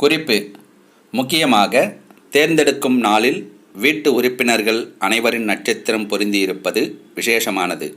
குறிப்பு. முக்கியமாக தேர்ந்தெடுக்கும் நாளில் வீட்டு உறுப்பினர்கள் அனைவரின் நட்சத்திரம் பொருந்தியிருப்பது விசேஷமானது.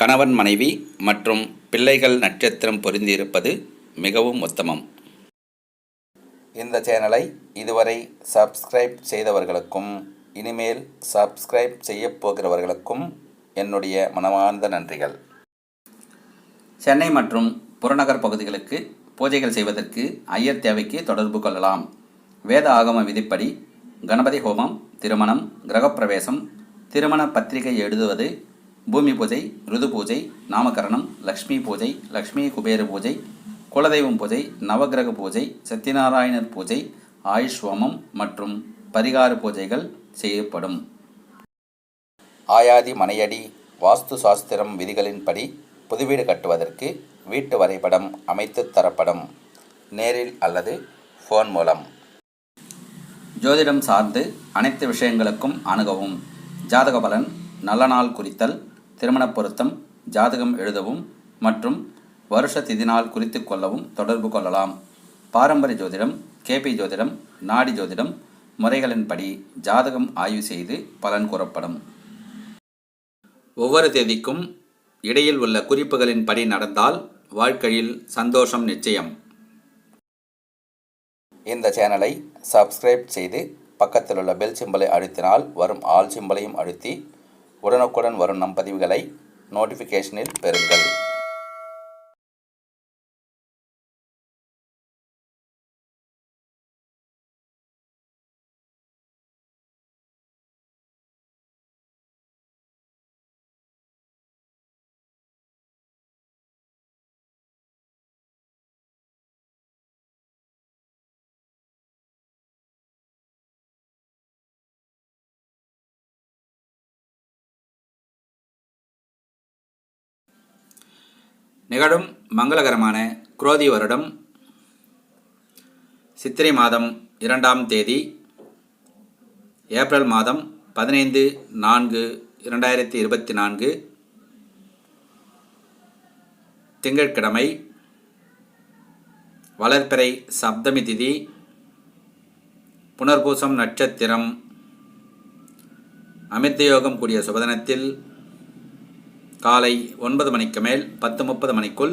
கணவன் மனைவி மற்றும் பிள்ளைகள் நட்சத்திரம் பொருந்தியிருப்பது மிகவும் உத்தமம். இந்த சேனலை இதுவரை சப்ஸ்கிரைப் செய்தவர்களுக்கும் இனிமேல் சப்ஸ்கிரைப் செய்யப் போகிறவர்களுக்கும் என்னுடைய மனமார்ந்த நன்றிகள். சென்னை மற்றும் புறநகர் பகுதிகளுக்கு பூஜைகள் செய்வதற்கு ஐயர் தேவைக்கு தொடர்பு கொள்ளலாம். வேத ஆகம விதிப்படி கணபதி ஹோமம் திருமணம் கிரகப்பிரவேசம் திருமண பத்திரிகை எழுதுவது பூமி பூஜை ருது பூஜை நாமகரணம் லக்ஷ்மி பூஜை லக்ஷ்மி குபேர பூஜை குலதெய்வம் பூஜை நவகிரக பூஜை சத்யநாராயணர் பூஜை ஆயுஷ் ஹோமம் மற்றும் பரிகார பூஜைகள் செய்யப்படும். ஆயாதி மனையடி வாஸ்து சாஸ்திரம் விதிகளின்படி புதுவீடு கட்டுவதற்கு வீட்டு வரைபடம் அமைத்து தரப்படும் நேரில் அல்லது ஃபோன் மூலம். ஜோதிடம் சார்ந்து அனைத்து விஷயங்களுக்கும் அணுகவும். ஜாதக பலன் நல்ல நாள் குறித்தல் திருமணப் பொருத்தம் ஜாதகம் எழுதவும் மற்றும் வருஷ திதி நாள் குறித்து கொள்ளவும் தொடர்பு கொள்ளலாம். பாரம்பரிய ஜோதிடம் கேபி ஜோதிடம் நாடி ஜோதிடம் முறைகளின்படி ஜாதகம் ஆய்வு செய்து பலன் கூறப்படும். ஒவ்வொரு தேதிக்கும் இடையில் உள்ள குறிப்புகளின்படி நடந்தால் வாழ்க்கையில் சந்தோஷம் நிச்சயம். இந்த சேனலை சப்ஸ்கிரைப் செய்து பக்கத்தில் உள்ள பெல் சிம்பலை அழுத்தினால் வரும் ஆல் சிம்பலையும் அழுத்தி உடனுக்குடன் வரும் நம் பதிவுகளை நோட்டிஃபிகேஷனில் பெறுங்கள். நிகழும் மங்களகரமான குரோதி வருடம் சித்திரை மாதம் இரண்டாம் தேதி ஏப்ரல் மாதம் பதினைந்து நான்கு இரண்டாயிரத்தி இருபத்தி நான்கு திங்கட்கிழமை வளர்ப்பிறை சப்தமி திதி புனர்பூசம் நட்சத்திரம் அமிர்தயோகம் கூடிய சுபதனத்தில் காலை ஒன்பது மணிக்கு மேல் பத்து முப்பது மணிக்குள்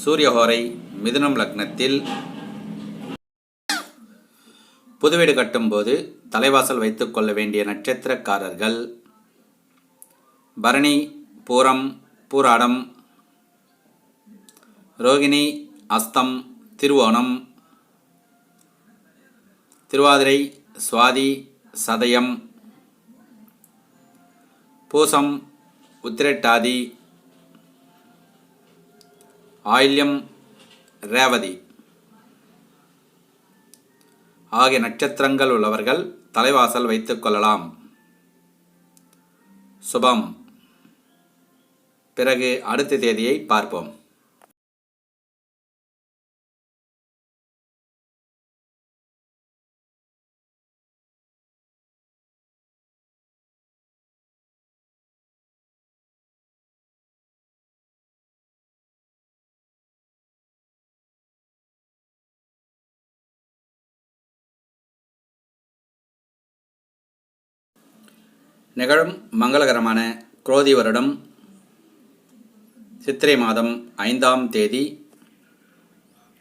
சூரியஹோரை மிதுனம் லக்னத்தில் புதுவீடு கட்டும்போது தலைவாசல் வைத்துக் கொள்ள வேண்டிய நட்சத்திரக்காரர்கள் பரணி பூரம் பூராடம் ரோகிணி அஸ்தம் திருவோணம் திருவாதிரை சுவாதி சதயம் பூசம் உத்திரட்டாதி ஆயில்யம் ரேவதி. ஆகிய நட்சத்திரங்கள் உள்ளவர்கள் தலைவாசல் வைத்துக் கொள்ளலாம். சுபம். பிறகு அடுத்த தேதியை பார்ப்போம். நிகழும் மங்களகரமான குரோதி வருடம் சித்திரை மாதம் ஐந்தாம் தேதி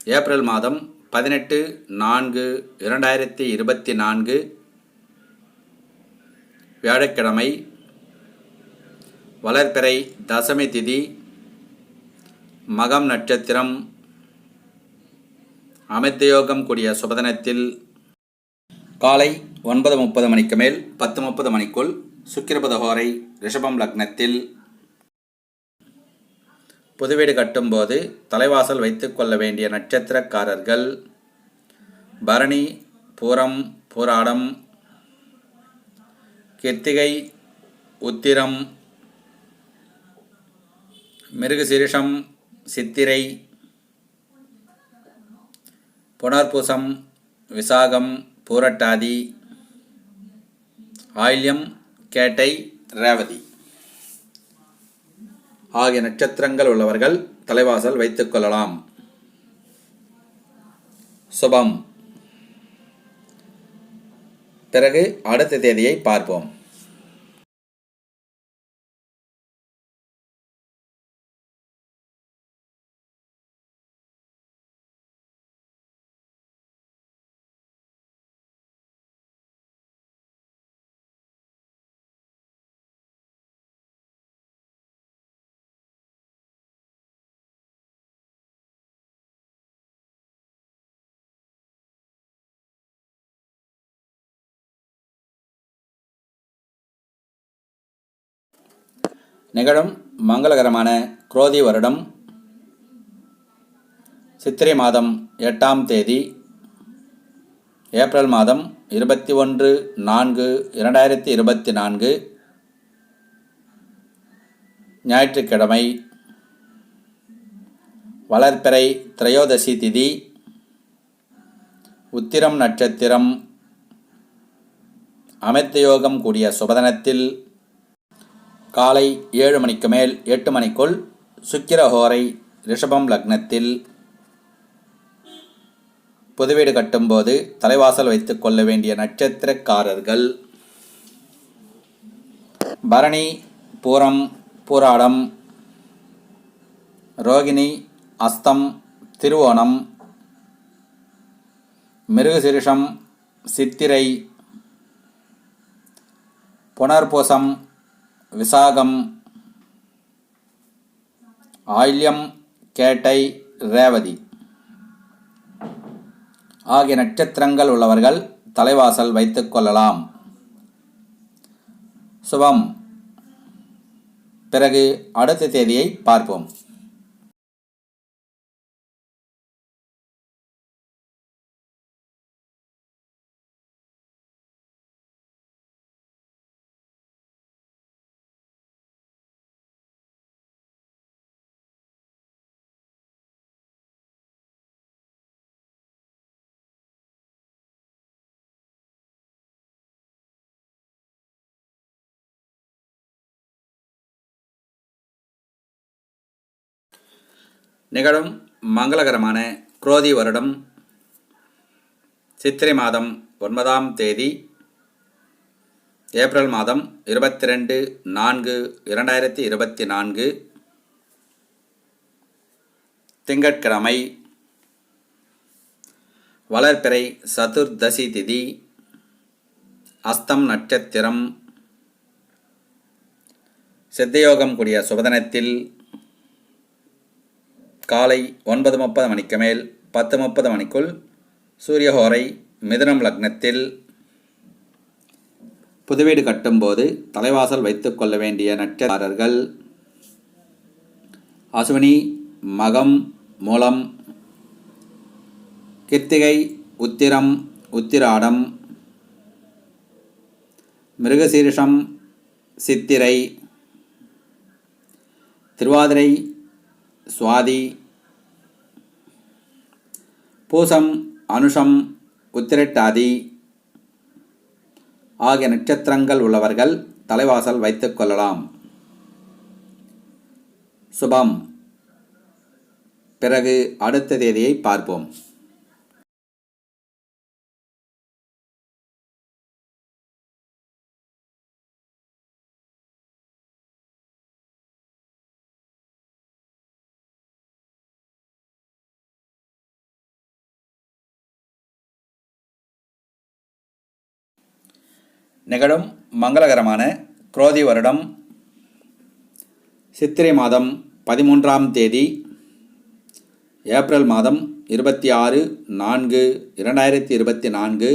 ஏப்ரல் மாதம் பதினெட்டு நான்கு இரண்டாயிரத்தி இருபத்தி நான்கு வியாழக்கிழமை வளர்பிறை தசமி திதி மகம் நட்சத்திரம் அமிர்தயோகம் கூடிய சுபதனத்தில் காலை ஒன்பது முப்பது மணிக்கு மேல் பத்து முப்பது மணிக்குள் சுக்கிரபதஹோரை ரிஷபம் லக்னத்தில் புதுவீடு கட்டும்போது தலைவாசல் வைத்துக்கொள்ள வேண்டிய நட்சத்திரக்காரர்கள் பரணி பூரம் பூராடம் கிருத்திகை உத்திரம் மிருகசிரிஷம் சித்திரை புனர்பூசம் விசாகம் பூரட்டாதி ஆயில்யம் கேட்டை ரேவதி. ஆகிய நட்சத்திரங்கள் உள்ளவர்கள் தலைவாசல் வைத்துக் கொள்ளலாம். சுபம். பிறகு அடுத்த தேதியை பார்ப்போம். நிகழும் மங்களகரமான குரோதி வருடம் சித்திரை மாதம் எட்டாம் தேதி ஏப்ரல் மாதம் இருபத்தி ஒன்று நான்கு இரண்டாயிரத்தி இருபத்தி நான்கு ஞாயிற்றுக்கிழமை வளர்ப்பிறை திரையோதசி திதி உத்திரம் நட்சத்திரம் அமிர்தயோகம் கூடிய சுபதனத்தில் காலை ஏழு மணிக்கு மேல் எட்டு மணிக்குள் சுக்கிரஹோரை ரிஷபம் லக்னத்தில் புதுவீடு கட்டும்போது தலைவாசல் வைத்துக் கொள்ள வேண்டிய நட்சத்திரக்காரர்கள். பரணி பூரம் பூராடம் ரோகிணி அஸ்தம் திருவோணம் மிருகசிருஷம் சித்திரை புனர்பூசம் விசாகம் ஆயில்யம் கேட்டை ரேவதி. ஆகிய நட்சத்திரங்கள் உள்ளவர்கள் தலைவாசல் வைத்துக் கொள்ளலாம். சுபம். பிறகு அடுத்த தேதியை பார்ப்போம். நிகழும் மங்களகரமான குரோதி வருடம் சித்திரை மாதம் ஒன்பதாம் தேதி ஏப்ரல் மாதம் இருபத்தி ரெண்டு நான்கு இரண்டாயிரத்தி இருபத்தி நான்கு திங்கட்கிழமை வளர்பிறை சதுர்தசி திதி அஸ்தம் நட்சத்திரம் சித்தயோகம் கூடிய சுபதனத்தில் காலை ஒன்பது முப்பது மணிக்கு மேல் பத்து முப்பது மணிக்குள் சூரியஹோரை மிதுனம் லக்னத்தில் புதுவீடு கட்டும்போது தலைவாசல் வைத்துக் கொள்ள வேண்டிய நட்சத்திரக்காரர்கள் அசுவினி மகம் மூலம் கிருத்திகை உத்திரம் உத்திராடம் மிருகசீரிஷம் சித்திரை திருவாதிரை சுவாதி பூசம் அனுஷம் உத்திரட்டாதி ஆகிய நட்சத்திரங்கள் உள்ளவர்கள் தலைவாசல் வைத்துக் கொள்ளலாம். சுபம். பிறகு அடுத்த தேதியை பார்ப்போம். நிகழும் மங்களகரமான குரோதி வருடம் சித்திரை மாதம் பதிமூன்றாம் தேதி ஏப்ரல் மாதம் இருபத்தி ஆறு நான்கு இரண்டாயிரத்தி இருபத்தி நான்கு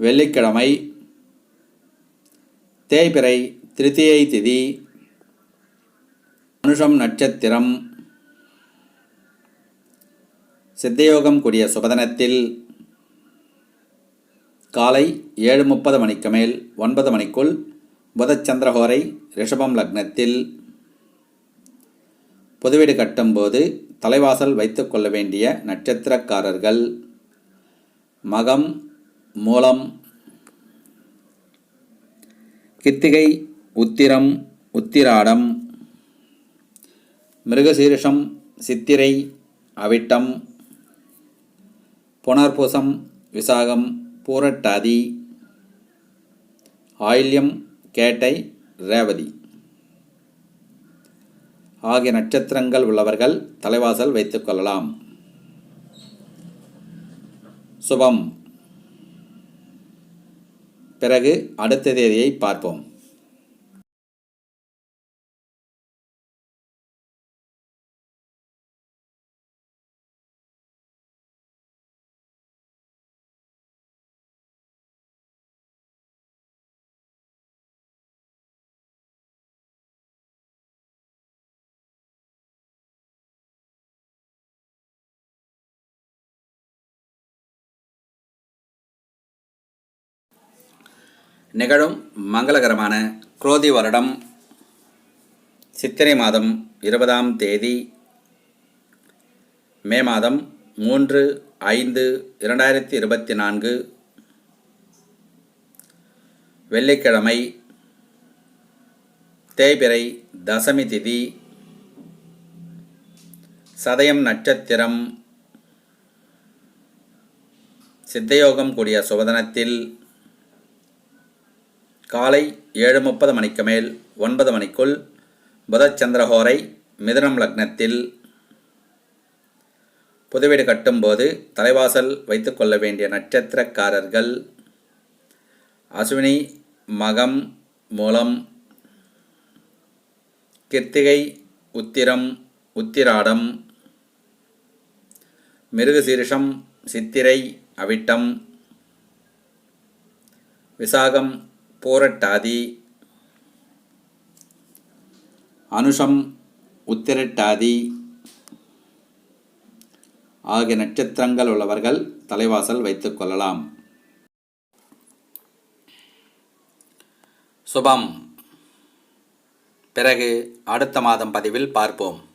வெள்ளிக்கிழமை தேய்பிறை திருத்தியை திதி மனுஷம் நட்சத்திரம் சித்தயோகம் கூடிய சுபதனத்தில் காலை ஏழு முப்பது மணிக்கு மேல் ஒன்பது மணிக்குள் புதச்சந்திரஹோரை ரிஷபம் லக்னத்தில் புதுவீடு கட்டும்போது தலைவாசல் வைத்துக்கொள்ள வேண்டிய நட்சத்திரக்காரர்கள் மகம் மூலம் கித்திகை உத்திரம் உத்திராடம் மிருகசீரிஷம் சித்திரை அவிட்டம் புனர்பூசம் விசாகம் பூரட்டாதி ஆயில்யம் கேட்டை ரேவதி. ஆகிய நட்சத்திரங்கள் உள்ளவர்கள் தலைவாசல் வைத்துக்கொள்ளலாம் சுபம். பிறகு அடுத்த தேதியை பார்ப்போம். நிகழும் மங்களகரமான குரோதி வருடம் சித்திரை மாதம் இருபதாம் தேதி மே மாதம் மூன்று ஐந்து இரண்டாயிரத்தி இருபத்தி நான்கு வெள்ளிக்கிழமை தேய்பிறை தசமி திதி சதயம் நட்சத்திரம் சித்தயோகம் கூடிய சுபதனத்தில் காலை ஏழு முப்பது மணிக்கு மேல் ஒன்பது மணிக்குள் புதச்சந்திரஹோரை மிதுனம் லக்னத்தில் புதுவீடு கட்டும்போது தலைவாசல் வைத்துக்கொள்ள வேண்டிய நட்சத்திரக்காரர்கள் அஸ்வினி மகம் மூலம் கிருத்திகை உத்திரம் உத்திராடம் மிருகசீரிஷம் சித்திரை அவிட்டம் விசாகம் போரட்டாதி. அனுஷம் உத்திரட்டாதி. ஆகிய நட்சத்திரங்கள் உள்ளவர்கள் தலைவாசல் வைத்துக் கொள்ளலாம். சுபம். பிறகு அடுத்த மாதம் பதிவில் பார்ப்போம்.